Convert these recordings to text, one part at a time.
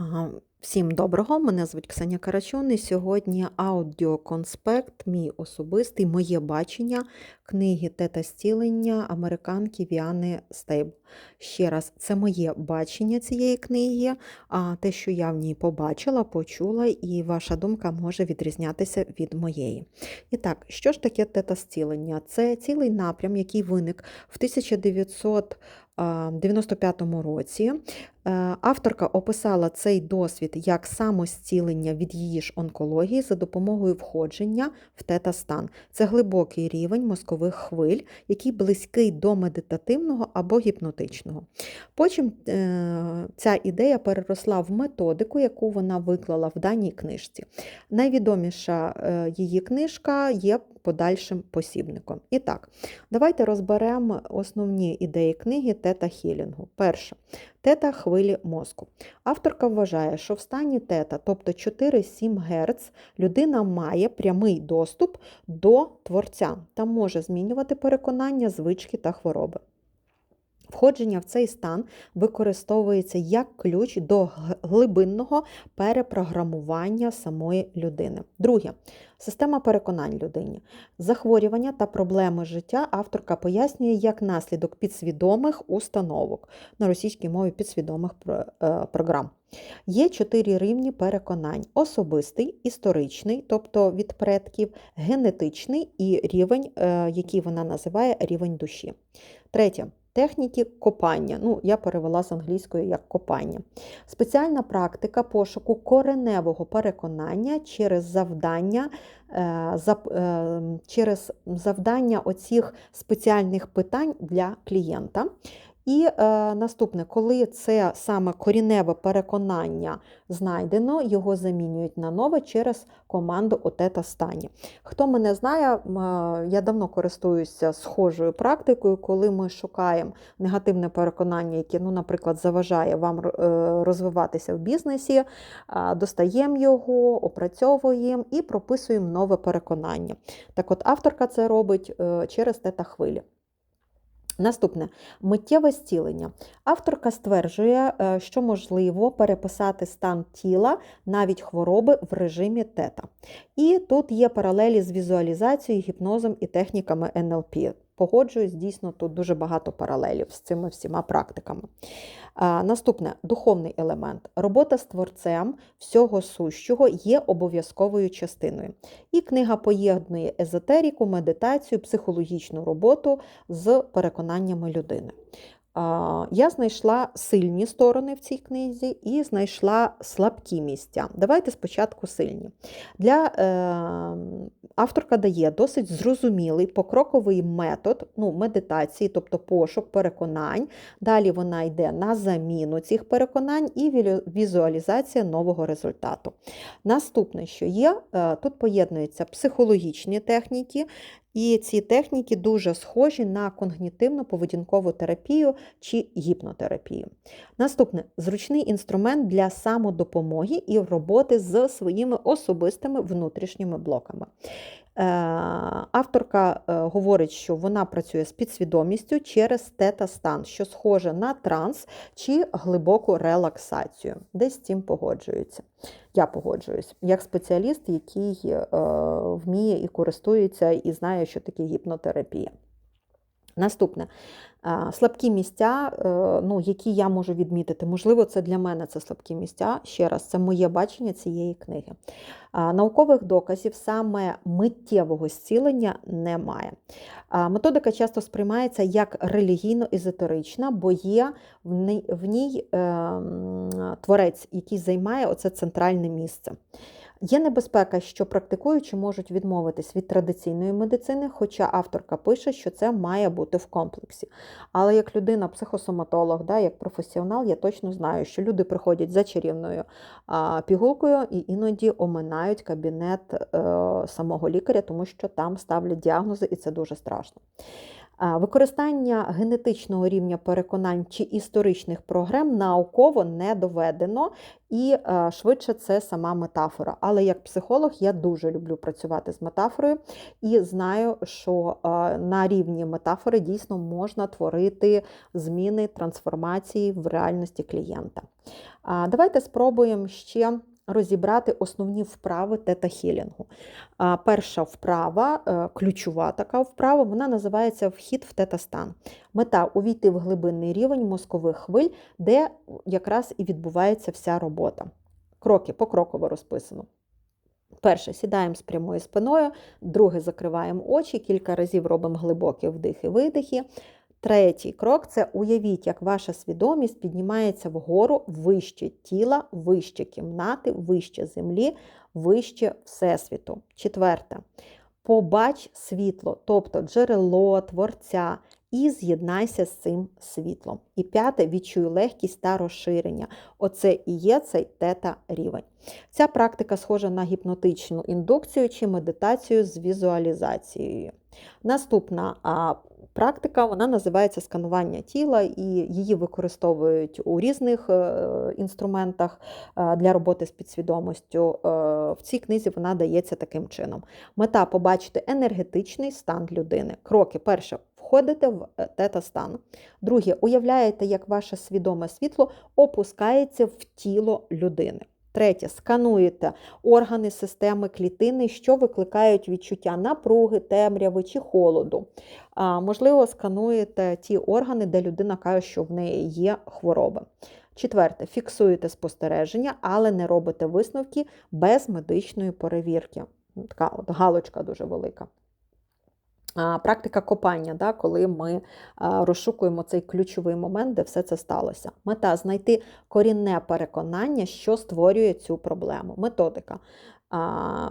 啊。Всім доброго, мене звуть Ксенія Карачун, і сьогодні аудіоконспект, мій особистий, моє бачення книги Тета зцілення американки Віани Стейбл. Ще раз, це моє бачення цієї книги, а те, що я в ній побачила, почула, і ваша думка може відрізнятися від моєї. І так, що ж таке тета зцілення? Це цілий напрям, який виник в 1995 році. Е, Авторка описала цей досвід як самостілення від її ж онкології за допомогою входження в тета-стан. Це глибокий рівень мозкових хвиль, який близький до медитативного або гіпнотичного. Потім е, ця ідея переросла в методику, яку вона виклала в даній книжці. Найвідоміша е, її книжка є подальшим посібником. І так, давайте розберемо основні ідеї книги Тета Хілінгу. Перше. Тета хвилі мозку. Авторка вважає, що в стані тета, тобто 4-7 Гц, людина має прямий доступ до творця та може змінювати переконання, звички та хвороби. Входження в цей стан використовується як ключ до глибинного перепрограмування самої людини. Друге, система переконань людині. Захворювання та проблеми життя авторка пояснює як наслідок підсвідомих установок на російській мові підсвідомих е, програм. Є чотири рівні переконань: особистий, історичний, тобто від предків, генетичний і рівень, е, який вона називає рівень душі. Третє техніки копання. Ну, Я перевела з англійської як копання. Спеціальна практика пошуку кореневого переконання через завдання е, е, через завдання оцих спеціальних питань для клієнта. І е, наступне, коли це саме коріневе переконання знайдено, його замінюють на нове через команду отета стані. Хто мене знає, е, я давно користуюся схожою практикою, коли ми шукаємо негативне переконання, яке, ну, наприклад, заважає вам е, розвиватися в бізнесі, е, достаємо його, опрацьовуємо і прописуємо нове переконання. Так от авторка це робить е, через тета хвилі. Наступне миттєве зцілення. Авторка стверджує, е, що можливо переписати стан тіла навіть хвороби в режимі тета. І тут є паралелі з візуалізацією, гіпнозом і техніками НЛП. Погоджуюсь, дійсно, тут дуже багато паралелів з цими всіма практиками. Наступне духовний елемент. Робота з творцем всього сущого є обов'язковою частиною. І книга поєднує езотеріку, медитацію, психологічну роботу з переконаннями людини. Я знайшла сильні сторони в цій книзі і знайшла слабкі місця. Давайте спочатку сильні. Для е, Авторка дає досить зрозумілий покроковий метод ну, медитації, тобто пошук переконань. Далі вона йде на заміну цих переконань і візуалізація нового результату. Наступне, що є, е, тут поєднуються психологічні техніки, і ці техніки дуже схожі на когнітивну поведінкову терапію чи гіпнотерапію. Наступне зручний інструмент для самодопомоги і роботи з своїми особистими внутрішніми блоками. Е, авторка е, говорить, що вона працює з підсвідомістю через тета-стан, що схоже на транс чи глибоку релаксацію. Десь з цим погоджується. Я погоджуюсь, як спеціаліст, який е, вміє і користується, і знає, що таке гіпнотерапія. Наступне слабкі місця, е, ну, які я можу відмітити. Можливо, це для мене це слабкі місця. Ще раз, це моє бачення цієї книги. Наукових доказів саме миттєвого зцілення немає. Методика часто сприймається як релігійно-езотерична, бо є в ній ем, творець, який займає оце центральне місце. Є небезпека, що практикуючі можуть відмовитись від традиційної медицини, хоча авторка пише, що це має бути в комплексі. Але як людина, психосоматолог, да, як професіонал, я точно знаю, що люди приходять за чарівною а, пігулкою і іноді оминають кабінет е, самого лікаря, тому що там ставлять діагнози, і це дуже страшно. Використання генетичного рівня переконань чи історичних програм науково не доведено, і е, швидше це сама метафора. Але як психолог я дуже люблю працювати з метафорою і знаю, що е, на рівні метафори дійсно можна творити зміни, трансформації в реальності клієнта. Давайте спробуємо ще розібрати основні вправи тета-хілінгу. Перша вправа, е, ключова така вправа, вона називається Вхід в тета-стан. Мета увійти в глибинний рівень мозкових хвиль, де якраз і відбувається вся робота. Кроки покроково розписано. Перше, сідаємо з прямою спиною, друге, закриваємо очі, кілька разів робимо глибокі вдихи-видихи. Третій крок це уявіть, як ваша свідомість піднімається вгору вище тіла, вище кімнати, вище землі, вище Всесвіту. Четверте. Побач світло, тобто джерело, творця, і з'єднайся з цим світлом. І п'яте відчуй легкість та розширення. Оце і є цей тета рівень. Ця практика схожа на гіпнотичну індукцію чи медитацію з візуалізацією. Наступна практика вона називається сканування тіла, і її використовують у різних е, інструментах е, для роботи з підсвідомістю. Е, в цій книзі вона дається таким чином. Мета побачити енергетичний стан людини. Кроки: перше. Входите в тета-стан. Друге, уявляєте, як ваше свідоме світло опускається в тіло людини. Третє, скануєте органи системи клітини, що викликають відчуття напруги, темряви чи холоду. А, Можливо, скануєте ті органи, де людина каже, що в неї є хвороба. Четверте, фіксуєте спостереження, але не робите висновки без медичної перевірки. Така от галочка дуже велика. Практика копання, да, коли ми розшукуємо цей ключовий момент, де все це сталося. Мета знайти корінне переконання, що створює цю проблему. Методика.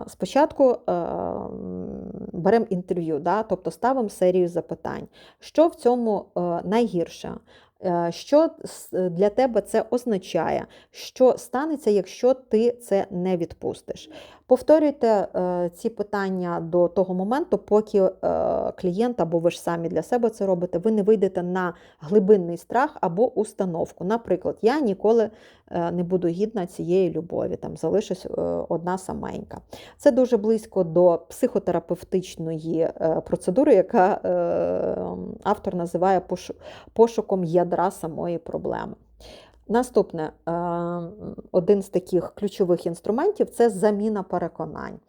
Спочатку беремо інтерв'ю, да, тобто ставимо серію запитань. Що в цьому е, найгірше? Е, що для тебе це означає? Що станеться, якщо ти це не відпустиш? Повторюйте е, ці питання до того моменту, поки е, клієнт або ви ж самі для себе це робите, ви не вийдете на глибинний страх або установку. Наприклад, я ніколи е, не буду гідна цієї любові, там залишусь одна саменька. Це дуже близько до психотерапевтичної процедури, яка автор називає пошуком ядра самої проблеми. Наступне, е, один з таких ключових інструментів це заміна переконань.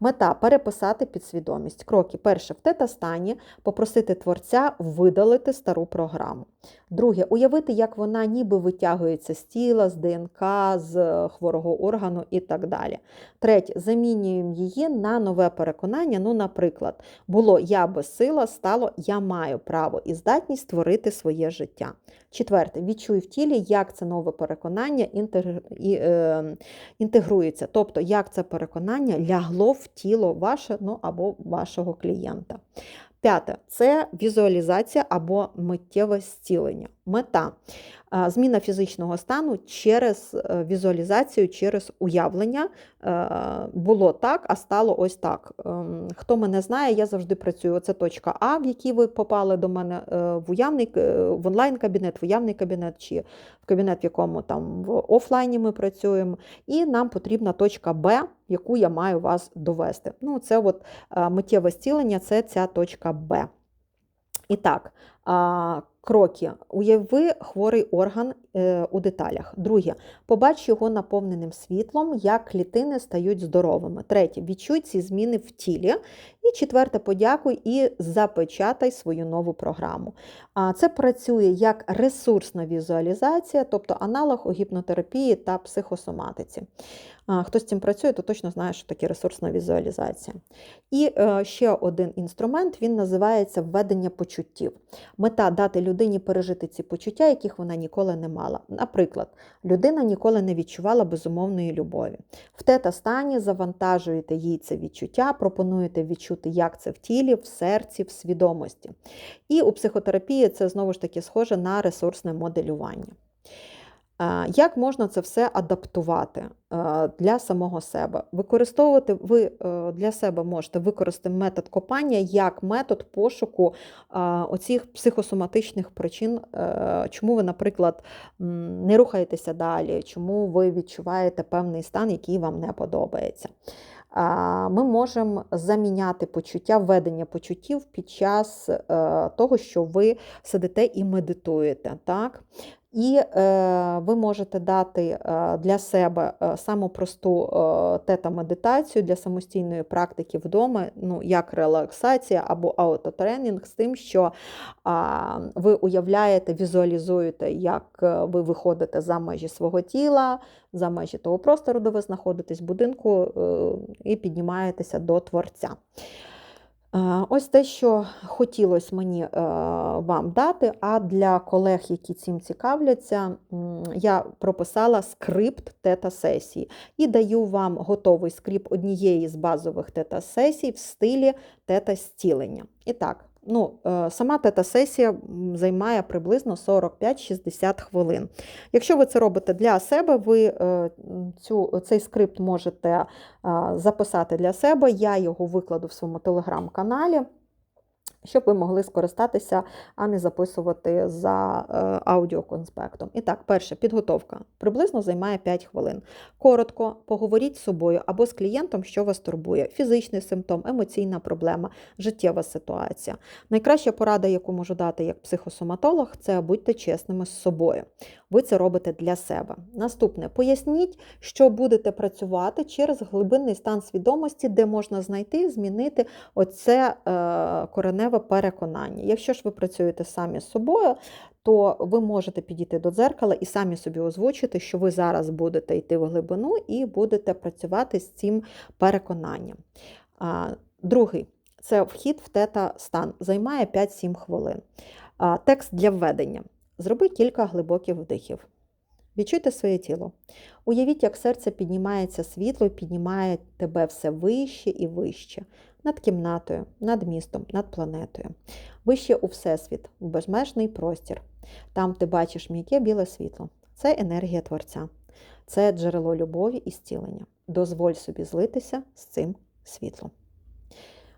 Мета переписати підсвідомість. Кроки. Перше, в тета-стані попросити творця видалити стару програму. Друге, уявити, як вона ніби витягується з тіла, з ДНК, з хворого органу і так далі. Третє, замінюємо її на нове переконання. Ну, наприклад, було я безсила, стало я маю право і здатність створити своє життя. Четверте, відчуй в тілі, як це нове переконання е, інтегрується. Тобто, як це переконання лягло в тіло ваше ну, або вашого клієнта. П'яте це візуалізація або миттєве зцілення. Мета зміна фізичного стану через е, візуалізацію, через уявлення. Е, було так, а стало ось так. Ем, хто мене знає, я завжди працюю. Це точка А, в якій ви попали до мене е, в уявний в онлайн-кабінет, в уявний кабінет, чи в кабінет, в якому там в офлайні ми працюємо. І нам потрібна точка Б, яку я маю вас довести. Ну, Це от миттєве зцілення, це ця точка Б. І так, Кроки. Уяви хворий орган е, у деталях. Друге. Побач його наповненим світлом, як клітини стають здоровими. Третє. Відчуй ці зміни в тілі. І четверте, подякуй і запечатай свою нову програму. Це працює як ресурсна візуалізація, тобто аналог у гіпнотерапії та психосоматиці. Хто з цим працює, то точно знає, що таке ресурсна візуалізація. І е, ще один інструмент він називається введення почуттів. Мета дати людині пережити ці почуття, яких вона ніколи не мала. Наприклад, людина ніколи не відчувала безумовної любові. В тета-стані завантажуєте їй це відчуття, пропонуєте відчути, як це в тілі, в серці, в свідомості. І у психотерапії це знову ж таки схоже на ресурсне моделювання. Е, Як можна це все адаптувати е, для самого себе? Використовувати ви е, для себе можете використати метод копання як метод пошуку оцих психосоматичних причин, чому ви, наприклад, не рухаєтеся далі, чому ви відчуваєте певний стан, який вам не подобається. Ми можемо заміняти почуття, введення почуттів під час того, що ви сидите і медитуєте. Так? І е, ви можете дати е, для себе е, саму просту е, тета-медитацію для самостійної практики вдома, ну, як релаксація або аутотренінг, з тим, що а, ви уявляєте, візуалізуєте, як е, ви виходите за межі свого тіла, за межі того простору, де ви знаходитесь, будинку, е, і піднімаєтеся до Творця. Е, Ось те, що хотілося мені е, вам дати, а для колег, які цим цікавляться, я прописала скрипт тета-сесії і даю вам готовий скрипт однієї з базових тета-сесій в стилі тета-стілення. І так, ну, е, сама тета-сесія займає приблизно 45-60 хвилин. Якщо ви це робите для себе, ви е, цю, цей скрипт можете е, записати для себе. Я його викладу в своєму телеграм-каналі, щоб ви могли скористатися, а не записувати за е, аудіоконспектом. І так, перше, підготовка приблизно займає 5 хвилин. Коротко поговоріть з собою або з клієнтом, що вас турбує: фізичний симптом, емоційна проблема, життєва ситуація. Найкраща порада, яку можу дати як психосоматолог, це будьте чесними з собою. Ви це робите для себе. Наступне, поясніть, що будете працювати через глибинний стан свідомості, де можна знайти, змінити оце е, кореневе переконання. Якщо ж ви працюєте самі з собою, то ви можете підійти до дзеркала і самі собі озвучити, що ви зараз будете йти в глибину і будете працювати з цим переконанням. Другий це вхід в тета-стан, займає 5-7 хвилин. Текст для введення. Зроби кілька глибоких вдихів. Відчуйте своє тіло. Уявіть, як серце піднімається світло і піднімає тебе все вище і вище, над кімнатою, над містом, над планетою. Вище у Всесвіт, в безмежний простір. Там ти бачиш м'яке біле світло. Це енергія Творця, це джерело любові і зцілення. Дозволь собі злитися з цим світлом.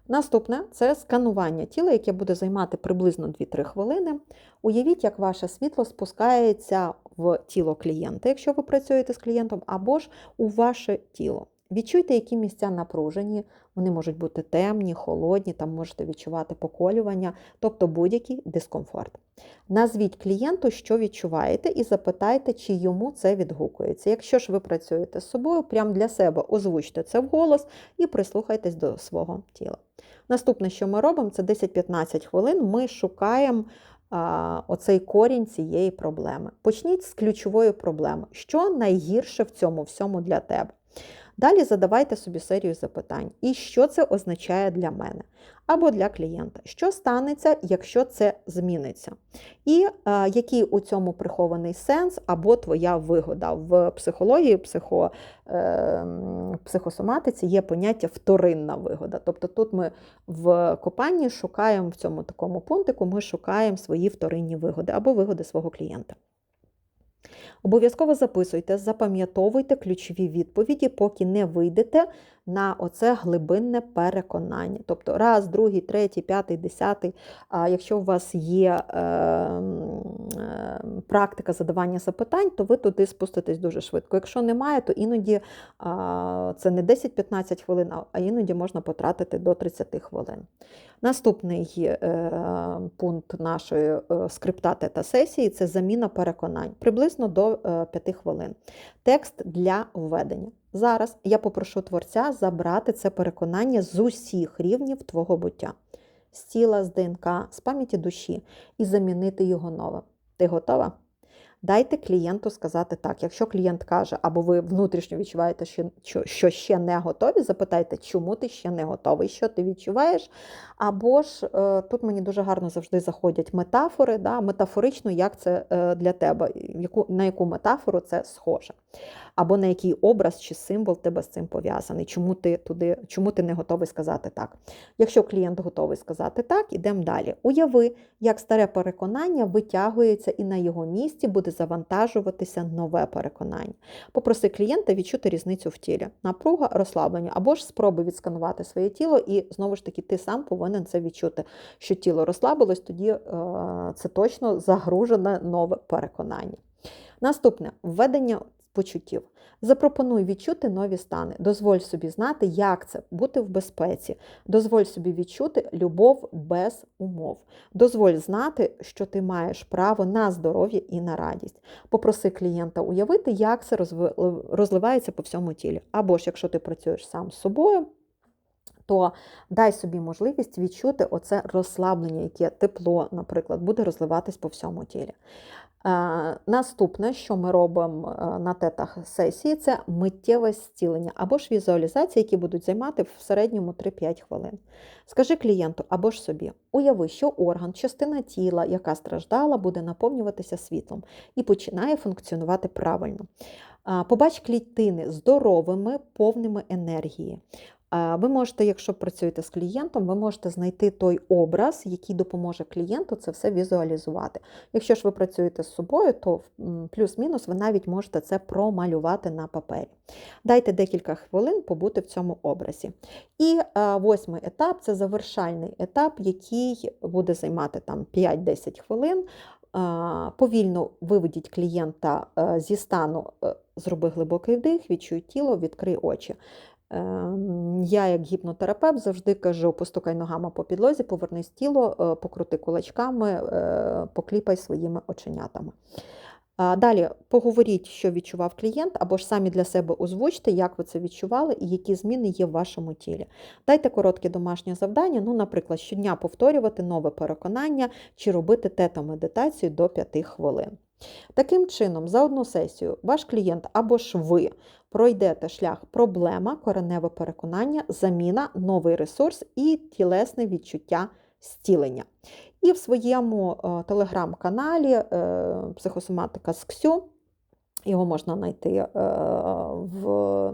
Наступне це сканування тіла, яке буде займати приблизно 2-3 хвилини. Уявіть, як ваше світло спускається в тіло клієнта, якщо ви працюєте з клієнтом, або ж у ваше тіло. Відчуйте, які місця напружені, вони можуть бути темні, холодні, там можете відчувати поколювання, тобто будь-який дискомфорт. Назвіть клієнту, що відчуваєте, і запитайте, чи йому це відгукується. Якщо ж ви працюєте з собою, прямо для себе озвучте це вголос і прислухайтесь до свого тіла. Наступне, що ми робимо, це 10-15 хвилин. Ми шукаємо оцей корінь цієї проблеми. Почніть з ключової проблеми. Що найгірше в цьому всьому для тебе? Далі задавайте собі серію запитань. І що це означає для мене або для клієнта? Що станеться, якщо це зміниться? І е, який у цьому прихований сенс або твоя вигода? В психології, психо, е, психосоматиці є поняття вторинна вигода. Тобто тут ми в копанні шукаємо в цьому такому пунктику, ми шукаємо свої вторинні вигоди або вигоди свого клієнта. Обов'язково записуйте, запам'ятовуйте ключові відповіді, поки не вийдете на оце глибинне переконання. Тобто раз, другий, третій, п'ятий, десятий. А якщо у вас є е, е, практика задавання запитань, то ви туди спуститесь дуже швидко. Якщо немає, то іноді е, це не 10-15 хвилин, а іноді можна потратити до 30 хвилин. Наступний е, пункт нашої е, скрипта тета сесії це заміна переконань приблизно до е, 5 хвилин. Текст для введення. Зараз я попрошу творця забрати це переконання з усіх рівнів твого буття, з тіла, з ДНК, з пам'яті душі і замінити його новим. Ти готова? Дайте клієнту сказати так. Якщо клієнт каже, або ви внутрішньо відчуваєте, що, ще не готові, запитайте, чому ти ще не готовий, що ти відчуваєш. Або ж е, тут мені дуже гарно завжди заходять метафори, да, метафорично, як це е, для тебе, на яку метафору це схоже. Або на який образ чи символ тебе з цим пов'язаний, чому ти туди, чому ти не готовий сказати так. Якщо клієнт готовий сказати так, ідемо далі. Уяви, як старе переконання витягується і на його місці буде завантажуватися нове переконання. Попроси клієнта відчути різницю в тілі, напруга, розслаблення, або ж спроби відсканувати своє тіло, і знову ж таки ти сам повинен це відчути, що тіло розслабилось, тоді е, це точно загружене нове переконання. Наступне введення почуттів. Запропонуй відчути нові стани. Дозволь собі знати, як це бути в безпеці. Дозволь собі відчути любов без умов. Дозволь знати, що ти маєш право на здоров'я і на радість. Попроси клієнта уявити, як це розливається по всьому тілі. Або ж, якщо ти працюєш сам з собою, то дай собі можливість відчути оце розслаблення, яке тепло, наприклад, буде розливатись по всьому тілі. Е, наступне, що ми робимо е, на тетах сесії, це миттєве зцілення або ж візуалізації, які будуть займати в середньому 3-5 хвилин. Скажи клієнту або ж собі, уяви, що орган, частина тіла, яка страждала, буде наповнюватися світлом і починає функціонувати правильно. Е, побач клітини здоровими, повними енергії. Ви можете, якщо працюєте з клієнтом, ви можете знайти той образ, який допоможе клієнту це все візуалізувати. Якщо ж ви працюєте з собою, то плюс-мінус ви навіть можете це промалювати на папері. Дайте декілька хвилин побути в цьому образі. І восьмий етап це завершальний етап, який буде займати там 5-10 хвилин. Повільно виведіть клієнта е, зі стану, е, зроби глибокий вдих, відчуй тіло, відкрий очі. Ем, я, як гіпнотерапевт, завжди кажу: постукай ногами по підлозі, повернись тіло, е, покрути кулачками, е, покліпай своїми оченятами. Далі поговоріть, що відчував клієнт, або ж самі для себе озвучте, як ви це відчували і які зміни є в вашому тілі. Дайте коротке домашнє завдання, ну, наприклад, щодня повторювати нове переконання чи робити тета-медитацію до 5 хвилин. Таким чином, за одну сесію ваш клієнт або ж ви пройдете шлях проблема, кореневе переконання, заміна, новий ресурс і тілесне відчуття зцілення. І в своєму е, телеграм-каналі е, психосоматика з КСЮ, його можна знайти е, в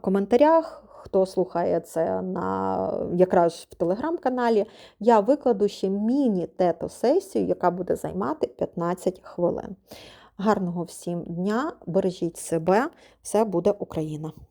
коментарях. Хто слухає це на якраз в телеграм-каналі, я викладу ще міні-тето-сесію, яка буде займати 15 хвилин. Гарного всім дня, бережіть себе, все буде Україна!